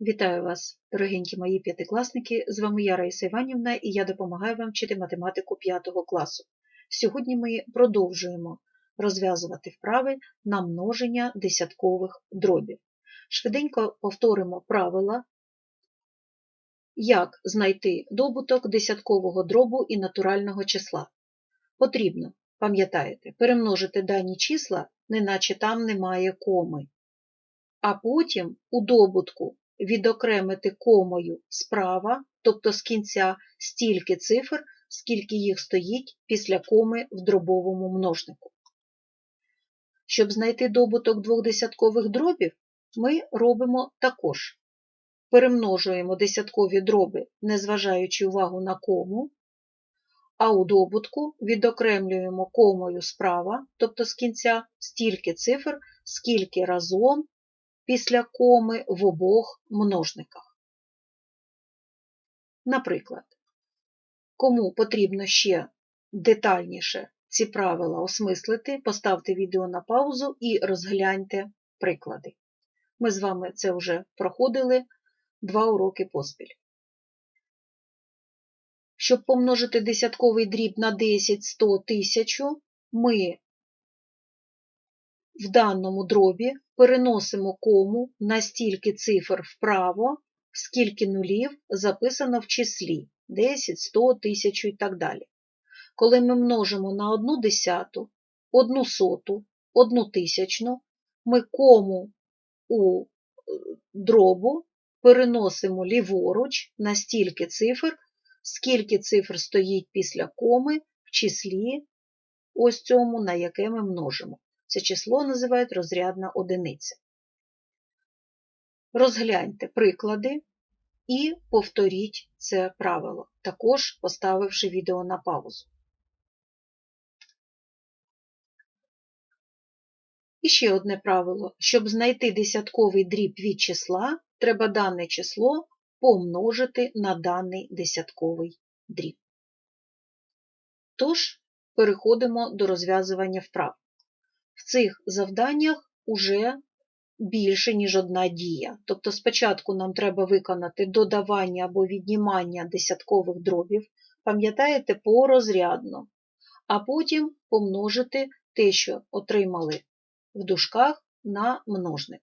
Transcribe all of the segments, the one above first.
Вітаю вас, дорогенькі мої п'ятикласники! З вами я Раїса Іванівна і я допомагаю вам вчити математику 5 класу. Сьогодні ми продовжуємо розв'язувати вправи на множення десяткових дробів. Швиденько повторимо правила, як знайти добуток десяткового дробу і натурального числа. Потрібно, пам'ятаєте, перемножити дані числа, неначе там немає коми. А потім у добутку відокремити комою справа, тобто з кінця стільки цифр, скільки їх стоїть після коми в дробовому множнику. Щоб знайти добуток двох десяткових дробів, ми робимо також. Перемножуємо десяткові дроби, не зважаючи увагу на кому, а у добутку відокремлюємо комою справа, тобто з кінця стільки цифр, скільки разом після коми в обох множниках. Наприклад, кому потрібно ще детальніше ці правила осмислити, поставте відео на паузу і розгляньте приклади. Ми з вами це вже проходили два уроки поспіль. Щоб помножити десятковий дріб на 10, 100, 1000, ми в даному дробі переносимо кому на стільки цифр вправо, скільки нулів записано в числі 10, 100, 1000 і так далі. Коли ми множимо на одну десяту, одну соту, одну тисячну, ми кому у е, дробу переносимо ліворуч на стільки цифр, скільки цифр стоїть після коми в числі ось цьому, на яке ми множимо. Це число називають розрядна одиниця. Розгляньте приклади і повторіть це правило, також поставивши відео на паузу. І ще одне правило. Щоб знайти десятковий дріб від числа, треба дане число помножити на даний десятковий дріб. Тож, переходимо до розв'язування вправ. В цих завданнях уже більше, ніж одна дія. Тобто спочатку нам треба виконати додавання або віднімання десяткових дробів, пам'ятаєте, порозрядно, а потім помножити те, що отримали в дужках на множник.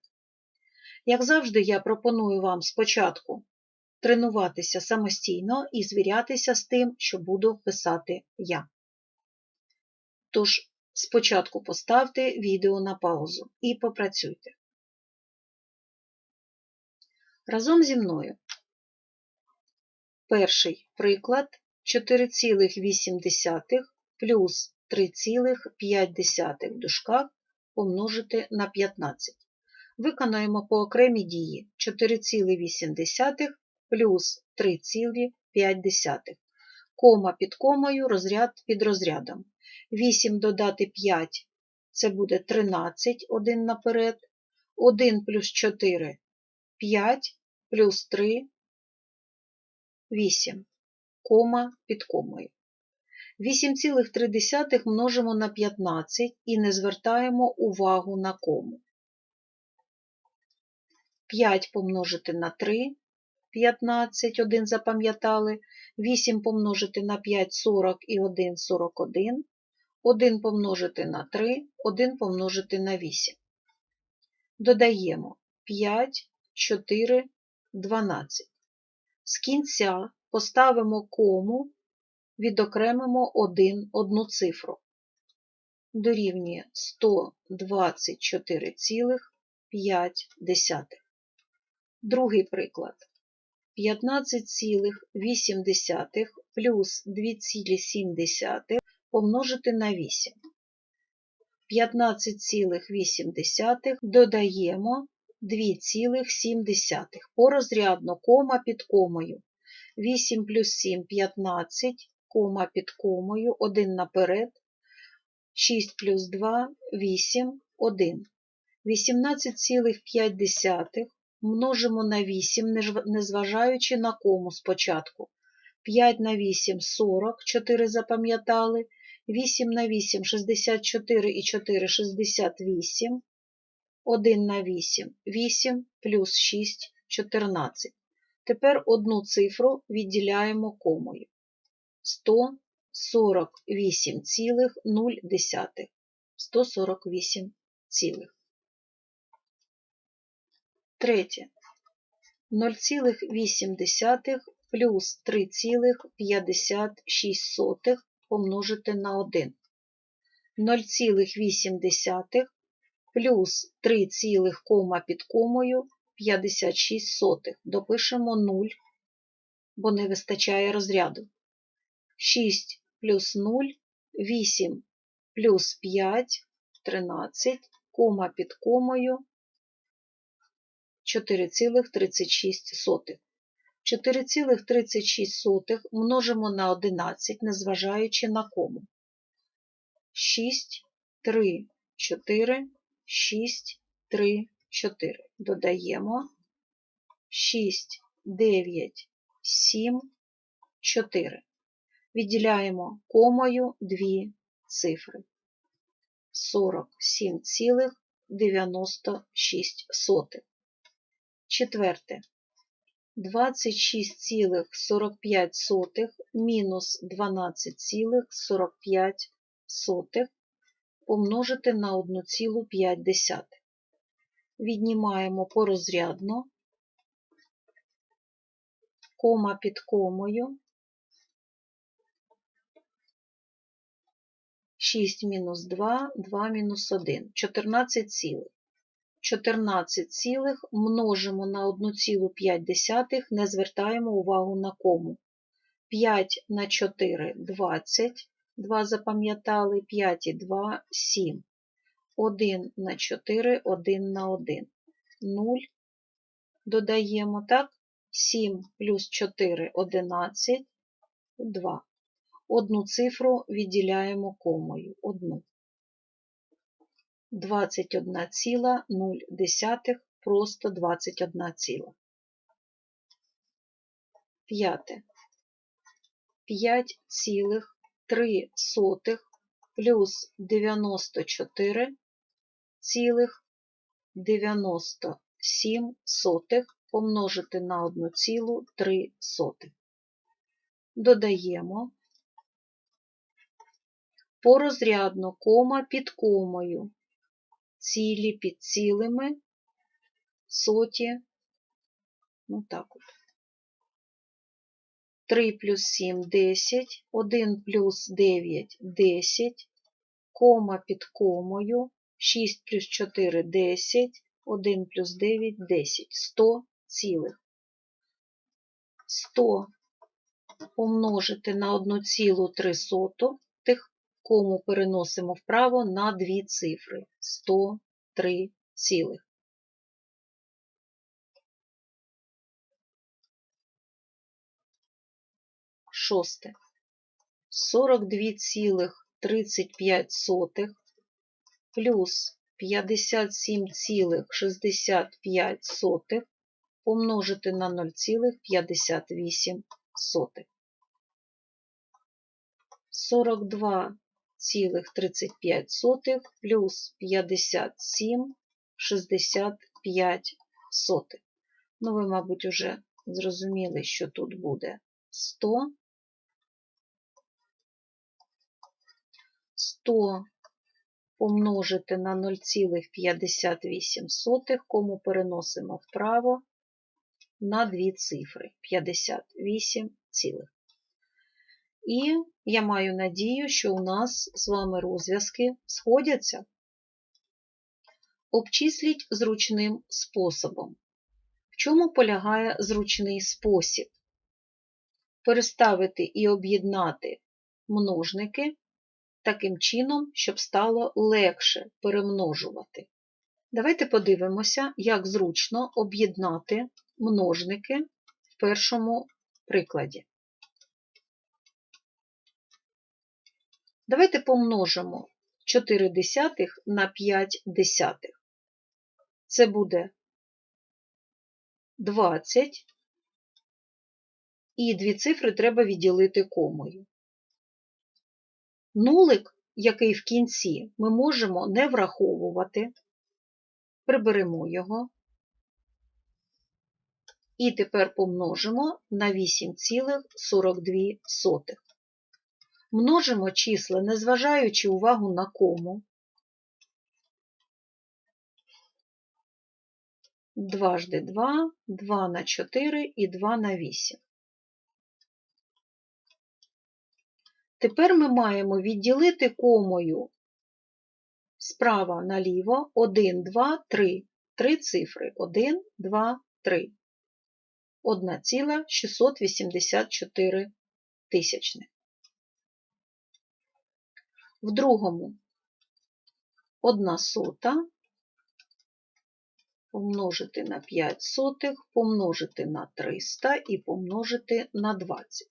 Як завжди, я пропоную вам спочатку тренуватися самостійно і звірятися з тим, що буду писати я. Тож, спочатку поставте відео на паузу і попрацюйте. Разом зі мною. Перший приклад 4,8 плюс 3,5 в дужках помножити на 15. Виконаємо по окремій дії 4,8 плюс 3,5. Кома під комою, розряд під розрядом. 8 додати 5 це буде 13, 1 наперед. 1 плюс 4 5, плюс 3 8, кома під комою. 8,3 множимо на 15 і не звертаємо увагу на кому. 5 помножити на 3, 15, 1 запам'ятали, 8 помножити на 5, 40 і 1, 41, 1 помножити на 3, 1 помножити на 8. Додаємо 5, 4, 12. З кінця поставимо кому, відокремимо 1 одну цифру. Дорівнює 124,5. Другий приклад. 15,8 плюс 2,7 помножити на 8. 15,8 додаємо 2,7. Порозрядно кома під комою. 8 плюс 7 15, кома під комою, 1 наперед. 6 плюс 2 8, 1. 18,5 множимо на 8, незважаючи на кому спочатку. 5 на 8 40, 4 запам'ятали. 8 на 8 64 і 4 68. 1 на 8 8 плюс 6 14. Тепер одну цифру відділяємо комою. 148,0. 148 цілих. Третє. 0,8 плюс 3,56 помножити на 1. 0,8 плюс 3, кома під комою 56 сотих. Допишемо 0, бо не вистачає розряду. 6 плюс 0, 8 плюс 5, 13, кома під комою 4,36. 4,36 множимо на 11, незважаючи на кому. 6, 3, 4, 6, 3, 4. Додаємо 6, 9, 7, 4. Відділяємо комою дві цифри. 47,96. Четверте. 26,45 мінус 12,45 помножити на 1,5. Віднімаємо порозрядно, кома під комою, 6 мінус 2, 2 мінус 1, 14 цілих. 14 цілих множимо на 1,5, не звертаємо увагу на кому. 5 на 4 – 20, 2 запам'ятали, 5 і 2 – 7. 1 на 4, 1 на 1. 0. Додаємо, так? 7 плюс 4 – 11, 2. Одну цифру відділяємо комою. Одну. 21,0, просто 21 ціла. П'яте. 5,3 плюс 94 цілих 97 сотих помножити на 1,3 сотих. Додаємо порозрядно кома під комою цілі під цілими, соті, ну так от. 3 плюс 7 – 10, 1 плюс 9 – 10, кома під комою, 6 плюс 4 – 10, 1 плюс 9 – 10, 100 цілих. 100 помножити на 1,3 кому переносимо вправо на дві цифри 103 цілих. Шосте. 42,35 плюс 57,65 помножити на 0,58. 42 0,35 плюс 57,65. Ну, ви, мабуть, уже зрозуміли, що тут буде 100. 100 помножити на 0,58, кому переносимо вправо на дві цифри 58 цілих. І я маю надію, що у нас з вами розв'язки сходяться. Обчисліть зручним способом. В чому полягає зручний спосіб? Переставити і об'єднати множники таким чином, щоб стало легше перемножувати. Давайте подивимося, як зручно об'єднати множники в першому прикладі. Давайте помножимо 4 десятих на 5 десятих. Це буде 20. І дві цифри треба відділити комою. Нулик, який в кінці, ми можемо не враховувати, приберемо його. І тепер помножимо на 8,42. Множимо числа, незважаючи увагу на кому. Дважди 2, 2 на 4 і 2 на 8. Тепер ми маємо відділити комою справа наліво 1, 2, 3. Три цифри 1, 2, 3. 1,684 тисячних. В другому 1 сота помножити на 5 сотих, помножити на 300 і помножити на 20.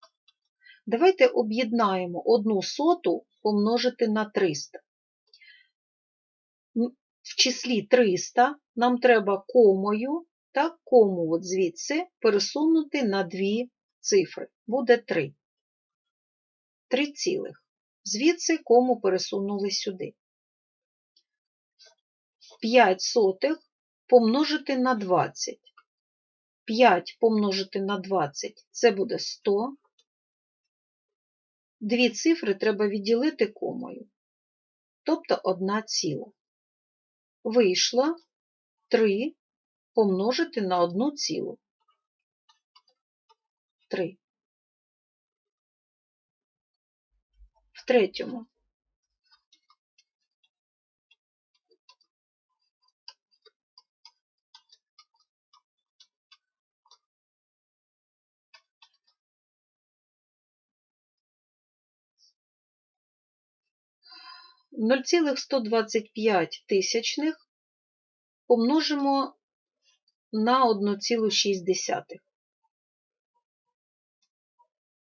Давайте об'єднаємо одну соту помножити на 300. В числі 300 нам треба комою, так, кому от звідси пересунути на дві цифри. Буде 3. 3 цілих. Звідси кому пересунули сюди. 5 сотих помножити на 20. 5 помножити на 20 це буде 100. Дві цифри треба відділити комою, тобто 1 ціла. Вийшло 3 помножити на 1 цілу. 3. В третьому. Нуль цілих 125 тисячних помножимо на 1,6.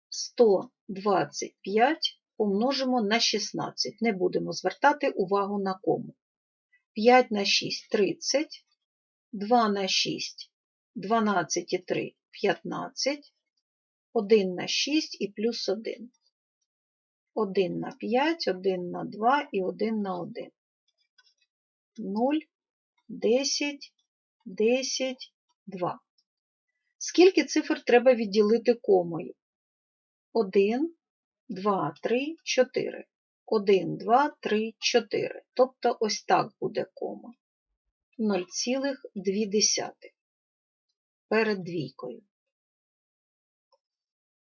125 помножимо на 16. Не будемо звертати увагу на кому. 5 на 6 30, 2 на 6 12 і 3 15, 1 на 6 і плюс 1. 1 на 5, 1 на 2 і 1 на 1. 0, 10, 10, 2. Скільки цифр треба відділити комою? 1, 2, 3, 4. 1, 2, 3, 4. Тобто ось так буде кома. 0,2 перед двійкою.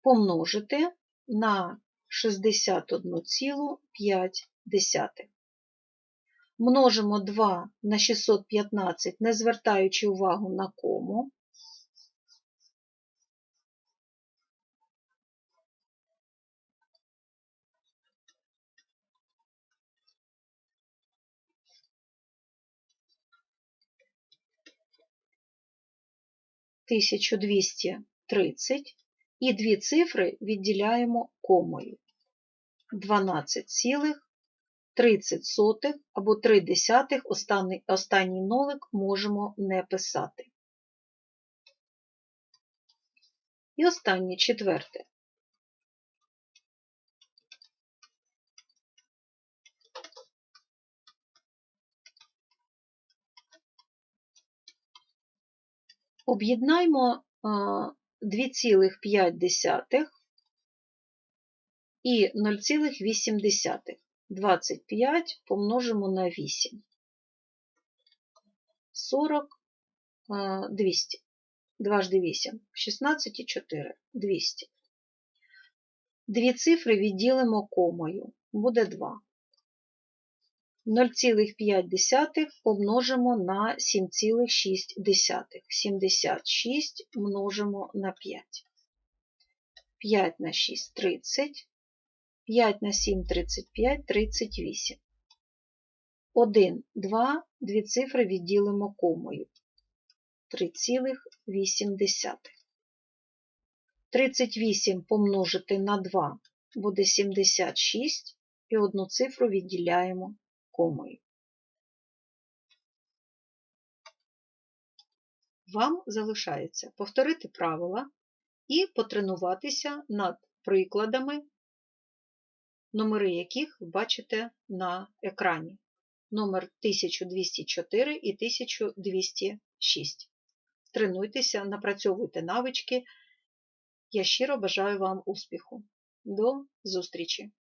Помножити на 61,5. Множимо 2 на 615, не звертаючи увагу на кому. Тисячу двісті тридцять і дві цифри відділяємо комою. 12,30 або 3 десятих останній, останній нолик можемо не писати. І останнє четверте. Об'єднаймо 2,5 і 0,8. 25 помножимо на 8. 40, 200. Дважди 8. 16 і 4. 200. Дві цифри відділимо комою. Буде 2. 0,5 помножимо на 7,6. 76 множимо на 5. 5 на 6 30. 5 на 7 35, 38. 1, 2, дві цифри відділимо комою. 3,8. 38 помножити на 2 буде 76 і одну цифру відділяємо комою. Вам залишається повторити правила і потренуватися над прикладами номери яких бачите на екрані. Номер 1204 і 1206. тренуйтеся, напрацьовуйте навички. Я щиро бажаю вам успіху. До зустрічі!